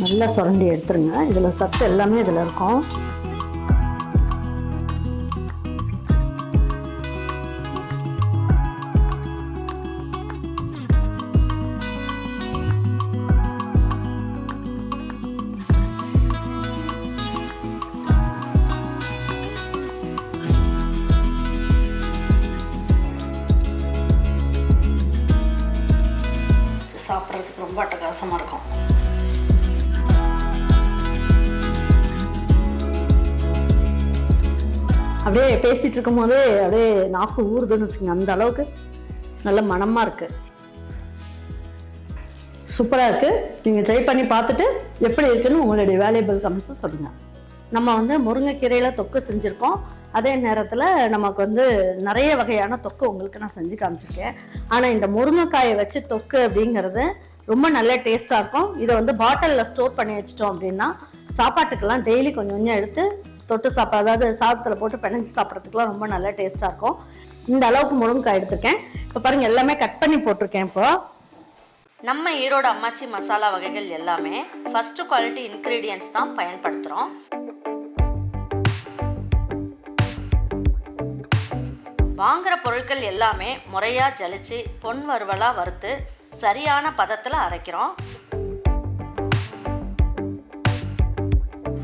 நல்லா சுரண்டி எடுத்துருங்க. இதில் சத்து எல்லாமே இதில் இருக்கும். சாப்பிட்றதுக்கு ரொம்ப அட்டகாசமாக இருக்கும். அப்படியே பேசிட்டு இருக்கும்போது அப்படியே நாக்கு ஊறுதுன்னு வச்சுக்கோங்க அந்த அளவுக்கு நல்ல மணமாக இருக்கு. சூப்பராக இருக்கு. நீங்கள் ட்ரை பண்ணி பார்த்துட்டு எப்படி இருக்குன்னு உங்களுடைய வேல்யூபிள் கமெண்ட்ஸை சொல்லுங்கள் நம்ம வந்து முருங்கைக்கீரையில் தொக்கு செஞ்சுருக்கோம். அதே நேரத்தில் நமக்கு வந்து நிறைய வகையான தொக்கு உங்களுக்கு நான் செஞ்சு காமிச்சிருக்கேன். ஆனால் இந்த முருங்கைக்காயை வச்சு தொக்கு அப்படிங்கிறது ரொம்ப நல்ல டேஸ்ட்டாக இருக்கும். இதை வந்து பாட்டிலில் ஸ்டோர் பண்ணி வச்சிட்டோம் அப்படின்னா சாப்பாட்டுக்கெல்லாம் டெய்லி கொஞ்சம் கொஞ்சம் எடுத்து தொட்டு சாப்பிட அதாவது சாதத்தில் போட்டு பிணைஞ்சு சாப்பிட்றதுக்குலாம் ரொம்ப நல்ல டேஸ்ட்டாக இருக்கும். இந்த அளவுக்கு முருங்கைக்காய் எடுத்திருக்கேன். இப்போ பாருங்கள் எல்லாமே கட் பண்ணி போட்டிருக்கேன் இப்போது நம்ம ஈரோடு அம்மாச்சி மசாலா வகைகள் எல்லாமே ஃபஸ்ட்டு குவாலிட்டி இன்க்ரீடியன்ஸ் தான் பயன்படுத்துகிறோம் வாங்குகிற பொருட்கள் எல்லாமே முறையாக ஜலிச்சு பொன் வறுவலாக வறுத்து சரியான பதத்தில் அரைக்கிறோம்.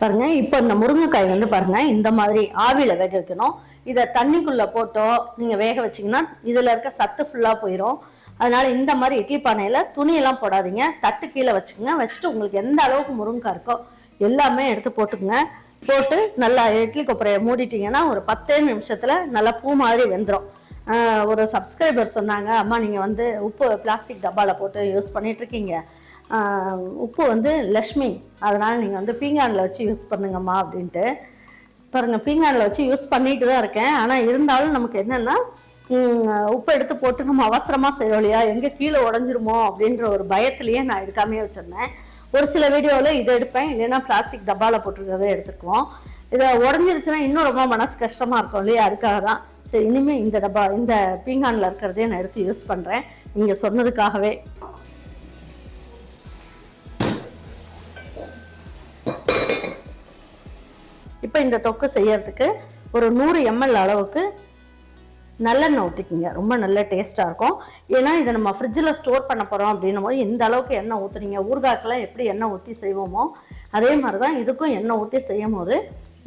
பாருங்க இப்போ இந்த முருங்கைக்காய் வந்து பாருங்க இந்த மாதிரி ஆவியில வேக வைக்கணும் இதை தண்ணிக்குள்ள போட்டோ நீங்க வேக வச்சீங்கன்னா இதுல இருக்க சத்து ஃபுல்லா போயிடும் அதனால இந்த மாதிரி இட்லி பானையில துணியெல்லாம் போடாதீங்க. தட்டு கீழே வச்சுக்கோங்க. வச்சுட்டு உங்களுக்கு எந்த அளவுக்கு முருங்கைக்காய் இருக்கோ எல்லாமே எடுத்து போட்டுக்கோங்க. போட்டு நல்லா இட்லி கொப்பரையை மூடிட்டீங்கன்னா ஒரு பத்தே நிமிஷத்துல நல்லா பூ மாதிரி வெந்துடும் ஒரு சப்ஸ்கிரைபர் சொன்னாங்க அம்மா நீங்கள் வந்து உப்பு பிளாஸ்டிக் டப்பாவில் போட்டு யூஸ் பண்ணிட்டு இருக்கீங்க. உப்பு வந்து லக்ஷ்மி அதனால் நீங்கள் வந்து பீங்கானில் வச்சு யூஸ் பண்ணுங்கம்மா அப்படின்ட்டு. பாருங்கள் பீங்கானில் வச்சு யூஸ் பண்ணிட்டு தான் இருக்கேன். ஆனால் இருந்தாலும் நமக்கு என்னென்னா உப்பு எடுத்து போட்டு நம்ம அவசரமாக செய்கிறோம் இல்லையா? எங்கே கீழே உடஞ்சிருமோ அப்படின்ற ஒரு பயத்துலேயே நான் எடுக்காமே வச்சுருந்தேன். ஒரு சில வீடியோவில் இதை எடுப்பேன். இல்லைன்னா பிளாஸ்டிக் டப்பாவில் போட்டுருக்கிறத எடுத்துக்குவோம். இதை உடஞ்சிருச்சுன்னா இன்னும் ரொம்ப மனசு கஷ்டமாக இருக்கும் இல்லையா? அதுக்காக தான். சரி இனிமேல் இந்த டப்பா இந்த பீங்கானில் இருக்கிறதே நான் எடுத்து யூஸ் பண்ணுறேன் நீங்கள் சொன்னதுக்காகவே இந்த தொக்கு செய்யறதுக்கு ஒரு நூறு எம்எல் அளவுக்கு நல்லெண்ணெய் ஊற்றிக்கிங்க ரொம்ப நல்ல டேஸ்ட்டாக இருக்கும். ஏன்னா இதை நம்ம ஃப்ரிட்ஜில் ஸ்டோர் பண்ண போகிறோம் அப்படின்னும் போது இந்த அளவுக்கு எண்ணெய் ஊற்றுறீங்க ஊறுகாக்கெல்லாம் எப்படி எண்ணெய் ஊற்றி செய்வோமோ அதே மாதிரி தான் இதுக்கும் எண்ணெய் ஊற்றி செய்யும் போது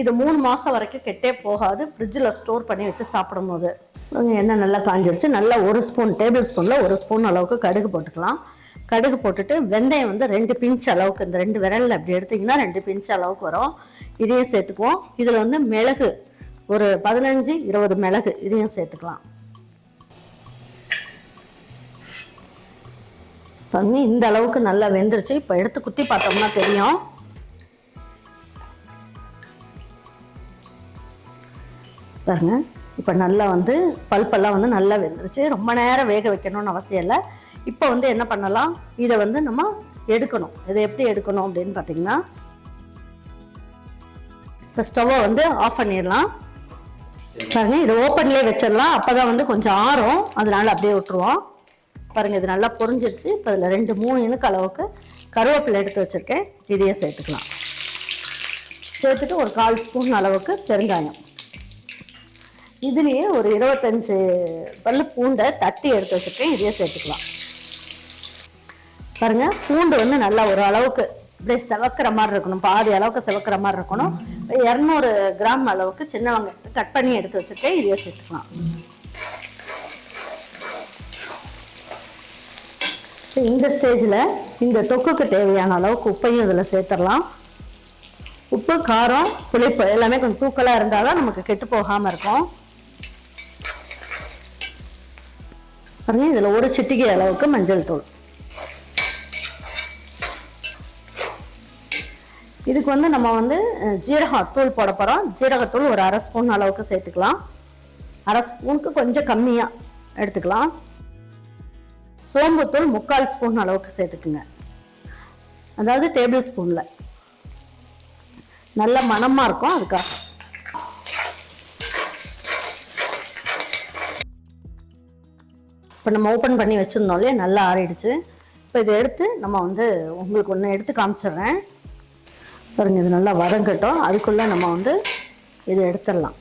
இது மூணு மாதம் வரைக்கும் கெட்டே போகாது. ஃப்ரிட்ஜில் ஸ்டோர் பண்ணி வச்சு சாப்பிடும் போது எண்ணெய் நல்லா காஞ்சிருச்சு. நல்லா ஒரு ஸ்பூன் டேபிள் ஸ்பூனில் ஒரு ஸ்பூன் அளவுக்கு கடுகு போட்டுக்கலாம். கடுகு போட்டுட்டு வெந்தயம் வந்து ரெண்டு பிஞ்ச் அளவுக்கு இந்த ரெண்டு விரலில் அப்படி எடுத்திங்கன்னா ரெண்டு பிஞ்ச் அளவுக்கு வரும். இதையும் சேர்த்துக்குவோம். இதில் வந்து மிளகு ஒரு பதினஞ்சு இருபது மிளகு இதையும் சேர்த்துக்கலாம். பண்ணி இந்த அளவுக்கு நல்லா வெந்துருச்சு. இப்போ எடுத்து குத்தி பார்த்தோம்னா தெரியும். பாருங்க இப்போ நல்லா வந்து பல்பெல்லாம் வந்து நல்லா வெந்துருச்சு. ரொம்ப நேரம் வேக வைக்கணும்னு அவசியம் இல்லை. இப்போ வந்து என்ன பண்ணலாம்? இதை வந்து நம்ம எடுக்கணும். இதை எப்படி எடுக்கணும் அப்படின்னு பார்த்தீங்கன்னா இப்போ ஸ்டவ்வை வந்து ஆஃப் பண்ணிடலாம். பாருங்க இது ஓப்பன்லேயே வச்சிடலாம். அப்போ தான் வந்து கொஞ்சம் ஆறும். அதனால அப்படியே விட்டுருவோம். பாருங்க இது நல்லா பொரிஞ்சிருச்சு. இப்போ இதில் ரெண்டு மூணு இனுக்கு அளவுக்கு கருவேப்பிலை எடுத்து வச்சிருக்கேன். இதையே சேர்த்துக்கலாம். சேர்த்துட்டு ஒரு கால் ஸ்பூன் அளவுக்கு பெருங்காயம். இதுலேயே ஒரு இருபத்தஞ்சு பல்லு பூண்டை தட்டி எடுத்து வச்சுருக்கேன். இதையே சேர்த்துக்கலாம். பாருங்க பூண்டு வந்து நல்லா ஒரு அளவுக்கு அப்படியே செவக்கிற மாதிரி இருக்கணும். பாதி அளவுக்கு செவக்கிற மாதிரி இருக்கணும். இரநூறு கிராம் அளவுக்கு சின்ன வெங்காயத்தை கட் பண்ணி எடுத்து வச்சுட்டு இதையே சேர்த்துக்கலாம். இந்த ஸ்டேஜில் இந்த தொக்குக்கு தேவையான அளவுக்கு உப்பையும் இதில் சேர்த்துடலாம். உப்பு காரம் புளிப்பு எல்லாமே கொஞ்சம் தூக்கலாக இருந்தால் தான் நமக்கு கெட்டு போகாமல் இருக்கும். பாருங்க இதில் ஒரு சிட்டிகை அளவுக்கு மஞ்சள் தூள். இதுக்கு வந்து நம்ம வந்து ஜீரகத்தூள் போட போகிறோம் ஜீரகத்தூள் ஒரு அரை ஸ்பூன் அளவுக்கு சேர்த்துக்கலாம். அரை ஸ்பூனுக்கு கொஞ்சம் கம்மியாக எடுத்துக்கலாம். சோம்புத்தூள் முக்கால் ஸ்பூன் அளவுக்கு சேர்த்துக்குங்க. அதாவது டேபிள் ஸ்பூனில். நல்ல மணமாக இருக்கும் அதுக்காக. இப்போ நம்ம ஓப்பன் பண்ணி வச்சுருந்தோம் இல்லையா? நல்லா ஆறிடுச்சு. இப்போ இதை எடுத்து நம்ம வந்து உங்களுக்கு ஒன்று எடுத்து காமிச்சிடுறேன். பாருங்க இது நல்லா வதங்கட்டும். அதுக்குள்ளே நம்ம வந்து இதை எடுத்துடலாம்.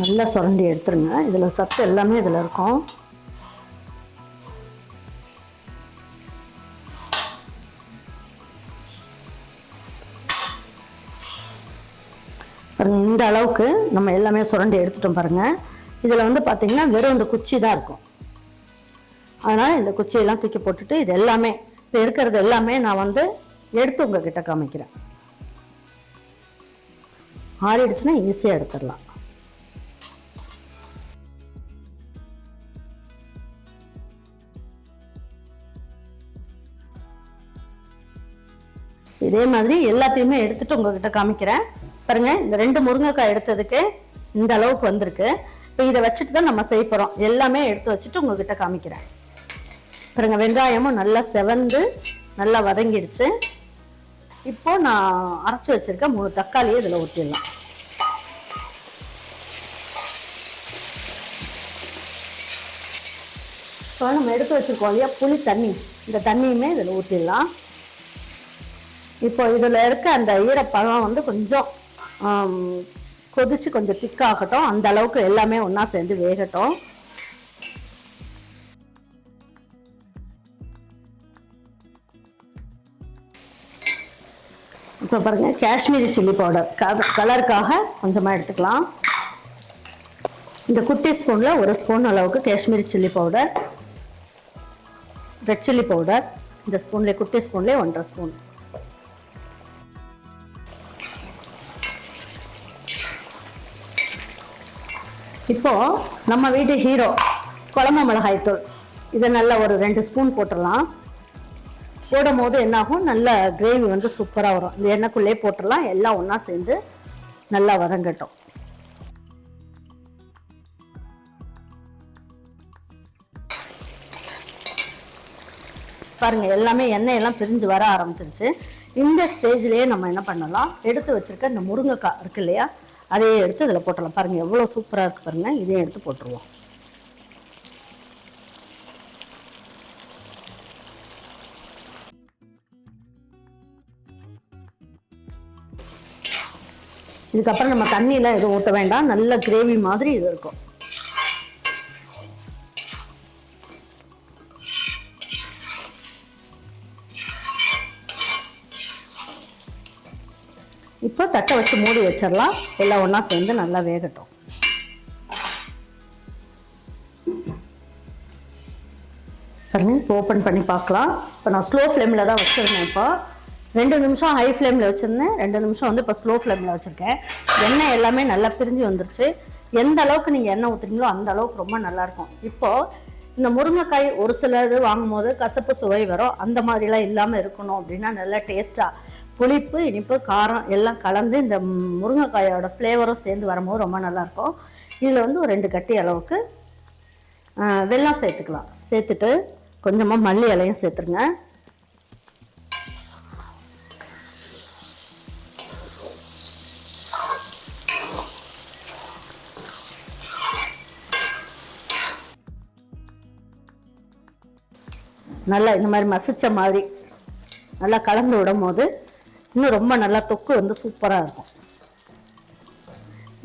நல்லா சுரண்டி எடுத்துருங்க. இதில் சத்து எல்லாமே இதில் இருக்கும். பாருங்கள் இந்த அளவுக்கு நம்ம எல்லாமே சுரண்டி எடுத்துட்டோம் பாருங்க. இதில் வந்து பார்த்தீங்கன்னா வெறும் இந்த குச்சி தான் இருக்கும். அதனால் இந்த குச்சியெல்லாம் தூக்கி போட்டுட்டு இது எல்லாமே இப்போ இருக்கிறது எல்லாமே நான் வந்து எடுத்து உங்ககிட்ட காமிக்கிறேன். ஆறிடுச்சுன்னா ஈஸியாக எடுத்துடலாம். இதே மாதிரி எல்லாத்தையுமே எடுத்துட்டு உங்ககிட்ட காமிக்கிறேன். பாருங்க இந்த ரெண்டு முருங்கைக்காய் எடுத்ததுக்கு இந்த அளவுக்கு வந்திருக்கு. இப்போ இதை வச்சுட்டு தான் நம்ம செய்ய போகிறோம் எல்லாமே எடுத்து வச்சுட்டு உங்ககிட்ட காமிக்கிறேன். பாருங்க வெங்காயமும் நல்லா செவந்து நல்லா வதங்கிடுச்சு. இப்போ நான் அரைச்சி வச்சிருக்க மூணு தக்காளியை இதில் ஊற்றிடலாம் இப்போ நம்ம எடுத்து வச்சிருக்கோம் இல்லையா புளி தண்ணி. இந்த தண்ணியுமே இதில் ஊற்றிடலாம் இப்போ இதில் இருக்க அந்த ஈரப்பழம் வந்து கொஞ்சம் கொதித்து கொதிச்சு கொஞ்சம் திக்காகட்டும் அந்த அளவுக்கு எல்லாமே ஒன்றா சேர்ந்து வேகட்டும். இப்போ பாருங்கள் காஷ்மீரி சில்லி பவுடர் கலருக்காக கொஞ்சமாக எடுத்துக்கலாம். இந்த குட்டி ஸ்பூனில் ஒரு ஸ்பூன் அளவுக்கு Kashmiri chilli powder red chilli powder இந்த ஸ்பூன்லேயே குட்டி ஸ்பூன்லேயே ஒன்றரை ஸ்பூன் இப்போ நம்ம வீட்டு ஹீரோ குழம்பு மிளகாய் தூள். இதை நல்லா ஒரு ரெண்டு ஸ்பூன் போட்டுடலாம். போடும் போது என்னாகும்? நல்ல கிரேவி வந்து சூப்பராக வரும். இந்த எண்ணெய்க்குள்ளே போட்டுடலாம். எல்லாம் ஒன்றா சேர்ந்து நல்லா வதங்கட்டும். பாருங்க எல்லாமே எண்ணெய் எல்லாம் பிரிஞ்சு வர ஆரம்பிச்சிருச்சு. இந்த ஸ்டேஜ்லயே நம்ம என்ன பண்ணலாம்? எடுத்து வச்சிருக்க இந்த முருங்கைக்காய் இருக்கு இல்லையா? அதையே எடுத்து இதில் போட்டுடலாம். பாருங்க எவ்வளோ சூப்பராக இருக்கு பாருங்க. இதையும் எடுத்து போட்டுருவோம். இதுக்கப்புறம் நம்ம தண்ணியெலாம் எதுவும் ஊற்ற வேண்டாம். நல்ல கிரேவி மாதிரி இது இருக்கும். தட்டை வச்சு மூடி வச்சிடலாம். எல்லாம் ஒன்றா சேர்ந்து நல்லா வேகட்டும். பாருங்க இப்போ ஓப்பன் பண்ணி பார்க்கலாம். இப்போ நான் ஸ்லோ ஃப்ளேமில் தான் வச்சுருந்தேன் இப்போ. ரெண்டு நிமிஷம் ஹை ஃப்ளேமில் வச்சுருந்தேன். ரெண்டு நிமிஷம் வந்து இப்போ ஸ்லோ ஃப்ளேமில் வச்சுருக்கேன். எண்ணெய் எல்லாமே நல்லா பிரிஞ்சு வந்துருச்சு. எந்த அளவுக்கு நீங்கள் எண்ணெய் ஊற்றுறீங்களோ அந்த அளவுக்கு ரொம்ப நல்லாயிருக்கும் இப்போது இந்த முருங்கைக்காய் ஒரு சிலது வாங்கும் போது கசப்பு சுவை வரும். அந்த மாதிரிலாம் இல்லாமல் இருக்கணும் அப்படின்னா நல்லா டேஸ்ட்டாக புளிப்பு இனிப்பு காரம் எல்லாம் கலந்து இந்த முருங்கைக்காயோட ஃப்ளேவரும் சேர்ந்து வரும்போது ரொம்ப நல்லாயிருக்கும். இதில் வந்து ஒரு ரெண்டு கட்டி அளவுக்கு வெள்ளம் சேர்த்துக்கலாம். சேர்த்துட்டு கொஞ்சமாக மல்லி இலையும் சேர்த்துருங்க. நல்லா இந்த மாதிரி மசித்த மாதிரி நல்லா கலந்து விடும் போது இன்னும் ரொம்ப நல்லா தொக்கு வந்து சூப்பராக இருக்கும்.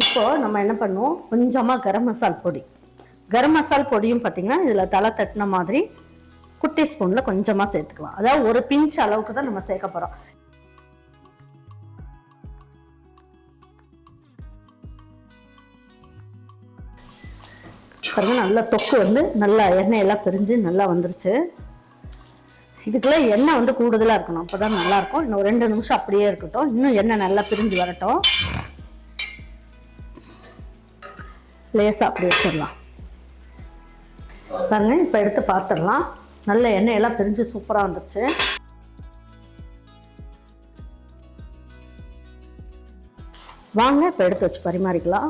இப்போ நம்ம என்ன பண்ணுவோம்? கொஞ்சமாக கரம் மசால் பொடி. கரம் மசால் பொடியும் பார்த்தீங்கன்னா இதில் தலை தட்டின மாதிரி குட்டி ஸ்பூனில் கொஞ்சமாக சேர்த்துக்கலாம். அதாவது ஒரு பிஞ்ச் அளவுக்கு தான் நம்ம சேர்க்க போகிறோம் பாருங்க நல்லா தொக்கு வந்து நல்லா எண்ணெய் எல்லாம் பிரிஞ்சு நல்லா வந்துருச்சு. இதுக்குள்ள எண்ணெய் வந்து கூடுதலாக இருக்கணும். அப்போ தான் நல்லாயிருக்கும். இன்னும் ரெண்டு நிமிஷம் அப்படியே இருக்கட்டும். இன்னும் எண்ணெய் நல்லா பிரிஞ்சு வரட்டும். லேசாக அப்படி வச்சிடலாம். பாருங்க இப்போ எடுத்து பார்த்துடலாம். நல்ல எண்ணெயெல்லாம் பிரிஞ்சு சூப்பராக வந்துருச்சு. வாங்க இப்போ எடுத்து வச்சு பரிமாறிக்கலாம்.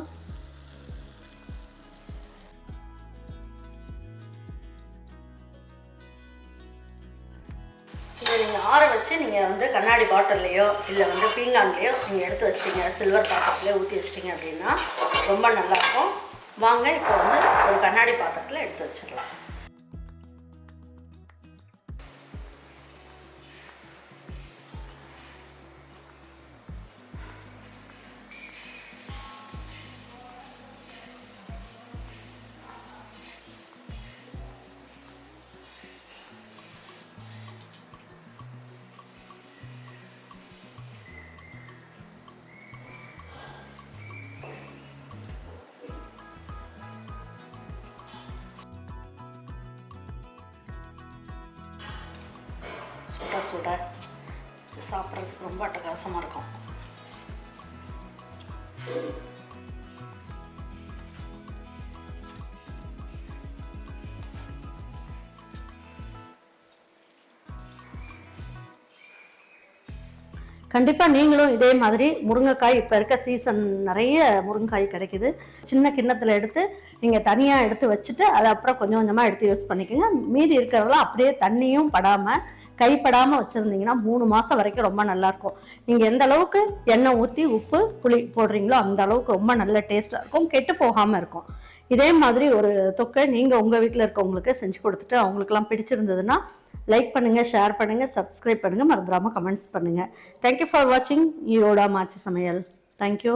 நீங்கள் எடுத்து வச்சிட்டீங்க சில்வர் பாத்திரத்துலேயே ஊற்றி வச்சிட்டீங்க அப்படின்னா ரொம்ப நல்லாயிருக்கும் வாங்க இப்போ வந்து ஒரு கண்ணாடி பாத்திரத்தில் எடுத்து வச்சிடலாம். சுட சாப்பிட்றதுக்கு ரொம்ப அட்டகாசமாக இருக்கும். கண்டிப்பாக நீங்களும் இதே மாதிரி முருங்கைக்காய் இப்போ இருக்க சீசன் நிறைய முருங்கைக்காய் கிடைக்குது. சின்ன கிண்ணத்தில் எடுத்து நீங்கள் தனியாக எடுத்து வச்சுட்டு அதை அப்புறம் கொஞ்சம் கொஞ்சமாக எடுத்து யூஸ் பண்ணிக்கோங்க. மீதி இருக்கிறதெல்லாம் அப்படியே தண்ணியும் படாமல் கைப்படாமல் வச்சுருந்தீங்கன்னா மூணு மாதம் வரைக்கும் ரொம்ப நல்லாயிருக்கும் நீங்கள் எந்த அளவுக்கு எண்ணெய் ஊற்றி உப்பு புளி போடுறீங்களோ அந்த அளவுக்கு ரொம்ப நல்ல டேஸ்ட்டாக இருக்கும். கெட்டு போகாமல் இருக்கும். இதே மாதிரி ஒரு தொக்கை நீங்கள் உங்கள் வீட்டில் இருக்கவங்களுக்கு செஞ்சு கொடுத்துட்டு அவங்களுக்குலாம் பிடிச்சிருந்ததுன்னா லைக் பண்ணுங்கள் ஷேர் பண்ணுங்கள் சப்ஸ்கிரைப் பண்ணுங்கள் மறந்துடாமல் கமெண்ட்ஸ் பண்ணுங்கள் தேங்க்யூ ஃபார் வாட்சிங் ஈரோடா மாச்சி சமையல். தேங்க்யூ